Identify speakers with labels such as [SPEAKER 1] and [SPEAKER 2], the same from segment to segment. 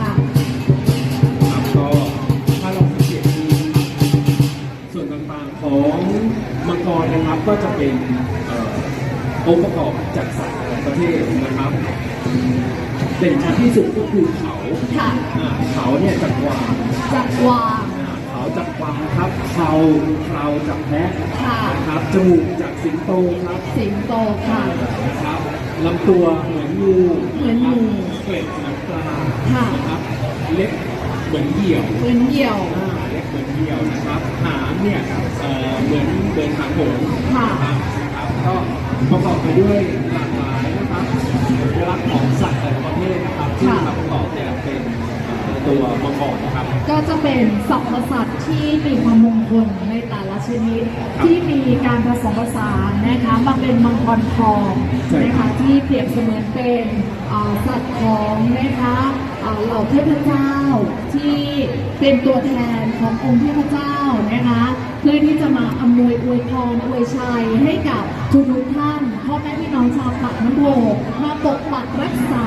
[SPEAKER 1] ค่ะ
[SPEAKER 2] ครับก็ถ้าเราสังเกตดูส่วนต่างๆของมังกรนะครับก็จะเป็นเอ่อองค์ประกอบจากสัตว์ของประเทศนะครับเด่นชัดที่สุดก็คือเขา
[SPEAKER 1] ค่ะ
[SPEAKER 2] อ่าเขาเนี่ยจากกวาง
[SPEAKER 1] จักรวาล
[SPEAKER 2] อ่าเขา จากกวางครับเขาเขาจากแพะ
[SPEAKER 1] ค่ะ
[SPEAKER 2] นะครับ จมูกจากสิงโตครับ
[SPEAKER 1] สิงโตค่ะ
[SPEAKER 2] นะครับลำตัวเหมือนงู
[SPEAKER 1] เหมือนงู
[SPEAKER 2] เกล็ดเหมือนปลา
[SPEAKER 1] ค่ะ
[SPEAKER 2] นะครับ เล็บเหมือนเหยี่ยว
[SPEAKER 1] เหมือนเหยี่ยว
[SPEAKER 2] อ่าเล็บเหมือนเหยี่ยวนะครับ หางเนี่ยเอ่อเหมือนเหมือนหางหงส์
[SPEAKER 1] ค่ะ
[SPEAKER 2] นะครับนะครับก็ประกอบไปด้วยหลากหลายนะครับสัญลักษณ์ของสัตว์แต่ละประเภทนะครับที่
[SPEAKER 1] ค่ะ
[SPEAKER 2] มาประกอบเนี่ยเป็นเอ่อตัวมังกรนะครับ
[SPEAKER 1] ก็จะเป็นสรรพสัตว์ที่มีความมงคลในแต่ละชนิด
[SPEAKER 2] ครับ
[SPEAKER 1] ที่มีการผสมผสานนะคะมาเป็นมังกรทอง
[SPEAKER 2] ใช่
[SPEAKER 1] นะ
[SPEAKER 2] ครั
[SPEAKER 1] คะ
[SPEAKER 2] บ
[SPEAKER 1] ที่เปรียบเสมือนเป็นเอ่อสัตว์ของนะคะเอ่อเหล่าเทพเจ้าที่เป็นตัวแทนขององค์เทพเจ้านะคะเพื่อที่จะมาอำนวยอวยพรอวยชัยให้กับทุกทุกๆท่านพ่อแม่พี่น้องชาวปากน้ำโพมาปกปักรักษา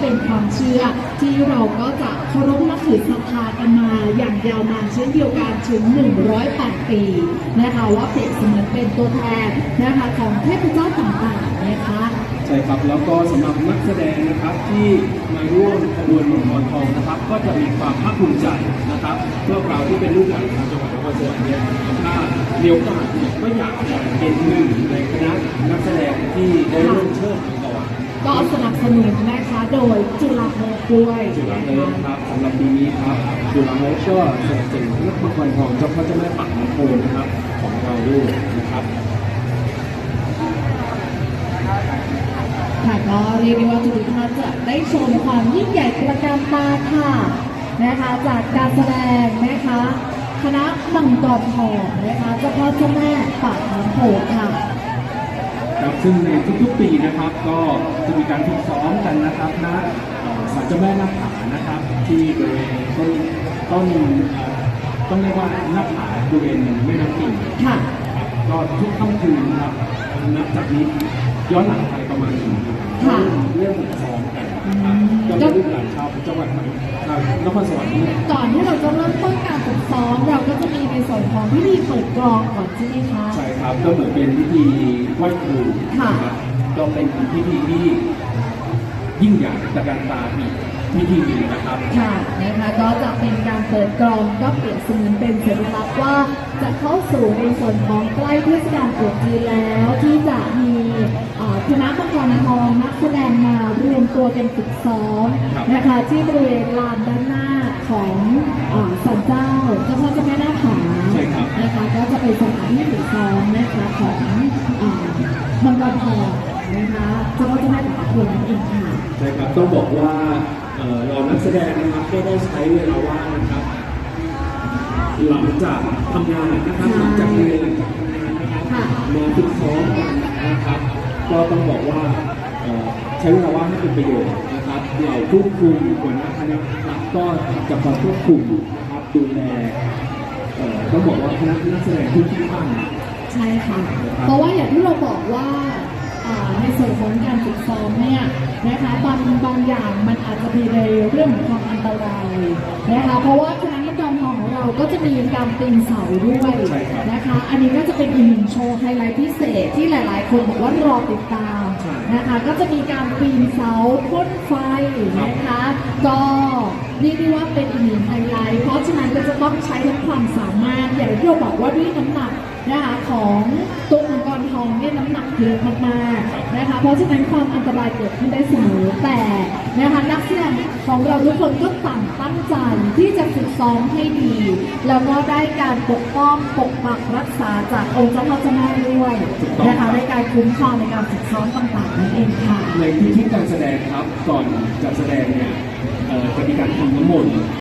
[SPEAKER 1] เป็นความเชื่อที่เราก็จะเคารพนับถือศรัทธากันมาอย่างยาวนานเช่นเดียวกันถึง 108 ปีนะคะว่าเปรียบเสมือนเป็นตัวแทนนะคะของเทพเจ้าต่างๆนะคะ
[SPEAKER 2] ใช่ครับแล้วก็สำหรับนักแสดงนะครับที่มาร่วมขบวนมังกรทองนะครับ ก็จะมีความภาคภูมิใจนะครับพวกเราที่เป็นลูกหลานชาวจังหวัดนครสวรรค์เนี่ยถ้ามีโอกาสเนี่ยก็อยากจะเป็นหนึ่งในคณะนักแสดงที่ได้ร่วมเชิดมัง กร
[SPEAKER 1] ก็สนับสนุนนะคะโดยจุฬาภรณ์ด้วย
[SPEAKER 2] จุฬา
[SPEAKER 1] นะ
[SPEAKER 2] เลิศ
[SPEAKER 1] คะ
[SPEAKER 2] ครับสำหรับปีนี้ครับจุฬาเลิศก็สนับสนุนนักมังกรทองเจ้าพ่อเจ้าแม่ปากน้ำโพนะครับของเราด้วยนะครับ
[SPEAKER 1] ค่ะก็เรียกได้ว่าทุกท่านจะได้ชมความยิ่งใหญ่ตระการตาค่ะนะคะจากการแสดงนะคะคณะมังกรทองนะคะเจ้าพ่อเจ้าแม่ปากน้ำโขงค่ะ
[SPEAKER 2] ครับ ซึ่งในทุกๆปีนะครับ ก็จะมีการฝึกซ้อมกันนะครับณเอ่อศาลเจ้าแม่หน้าผานะครับ ที่บริเวณต้นต้นเอ่อต้องเรียกว่าหน้าผาบริเวณแม่น้ำปิ่ง
[SPEAKER 1] ค่ะ
[SPEAKER 2] ครับก็ทุกค่ำคืนนะครับนับจากนี้ย้อนหลังไปประมาณหนึ่งเดือน
[SPEAKER 1] ค่ะ
[SPEAKER 2] เริ่มฝึกซ้อมกันนะครับ
[SPEAKER 1] อืม
[SPEAKER 2] ก็เป็นลูกหลานชาวจังหวัดชาวนครสวรรค์นี่แหละ
[SPEAKER 1] ก่อนที่เราจะเริ่มต้นการฝึกซ้อมเราก็จะมีใน ส่วนของพิธีเปิดกลองก่อนใช่ไหมคะ
[SPEAKER 2] ใช่ครับก็เหมือนเป็นพิธีไหว้ครู
[SPEAKER 1] ค่ะ
[SPEAKER 2] นะครับก็เป็นพิธีที่ยิ่งใหญ่ตระการตาอีกพิธีหนึ่งนะครับ
[SPEAKER 1] ค่ะนะคะก็จะเป็นการเปิดกลองก็เปรียบเสมือนเป็นสัญลักษณ์ว่า จะเข้าสู่ในส่วนของใกล้เทศกาลตรุษจีนแล้วที่จะมีเอ่อคณะมังกรทองนักแสดงมารวมตัวกันฝึกซ้อม
[SPEAKER 2] ครับ
[SPEAKER 1] นะคะที่บริเวณลานด้านหน้าของเอ่อศาลเจ้าเจ้าพ่อเจ้าแม่หน้าผา สถานที่ฝึกซ้อมนะคะของเอ่อมังกรทองนะคะเจ้าพ่อเจ้าแม่ตากคนนั่นเองค่ะ
[SPEAKER 2] ใช่ครับต้องบอกว่าเอ่อเรานักแสดงนะครับก็ได้ใช้เวลาว่างนะครับ หลังจากทำงานนะครับหลังจากเรียนหลังจากทำงานนะครับ
[SPEAKER 1] ค่ะ
[SPEAKER 2] มาฝึกซ้อมกันนะครับ ก็ต้องบอกว่าเอ่อใช้เวลาว่างให้เป็นประโยชน์นะครับเหล่าผู้คุมหัวหน้าคณะนะครับก็จะมาควบคุมนะครับดูแล เอ่อต้องบอกว่าคณะนักแสดงทุกที่ท่าน
[SPEAKER 1] ใช่ค่ะ เพราะว่าอย่างที่เราบอกว่าอ่าในส่วนของการฝึกซ้อมเนี่ยนะคะบางบางอย่างมันอาจจะมีในเรื่องของความอันตรายนะคะเพราะว่าคณะนักดำทองของเราก็จะมีการปีนเสาด้วย
[SPEAKER 2] ใช่ครับ
[SPEAKER 1] นะคะ อันนี้ก็จะเป็นอีกหนึ่งโชว์ไฮไลท์พิเศษที่หลาย ๆ คนบอกว่ารอติดตาม
[SPEAKER 2] ใช่
[SPEAKER 1] นะคะ ก็จะมีการปีนเสาพ่นไฟนะคะ ก็ เรียกได้ว่าเป็นอีกหนึ่งไฮไลท์เพราะฉะนั้นก็จะต้องใช้ทั้งความสามารถอย่างที่เราบอกว่าด้วยน้ำหนัก นะคะของตัวมังกรทองเนี่ยน้ำหนักเยอะมากๆนะคะ เพราะฉะนั้นความอันตรายเกิดขึ้นได้เสมอแต่นะคะนักแสดงของเราทุกคนก็ต่างตั้งใจที่จะฝึกซ้อมให้ดี แล้วก็ได้การปกป้องปกปักรักษาจากองค์เจ้าพ่อเจ้าแม่ด้วยนะคะในการคุ้มครองในการฝึกซ้อมต่างๆนั่นเองค่ะ
[SPEAKER 2] ในทุกๆการแสดงครับก่อนจะแสดงเนี่ยเอ่อจะมีการทำน้ำมนต์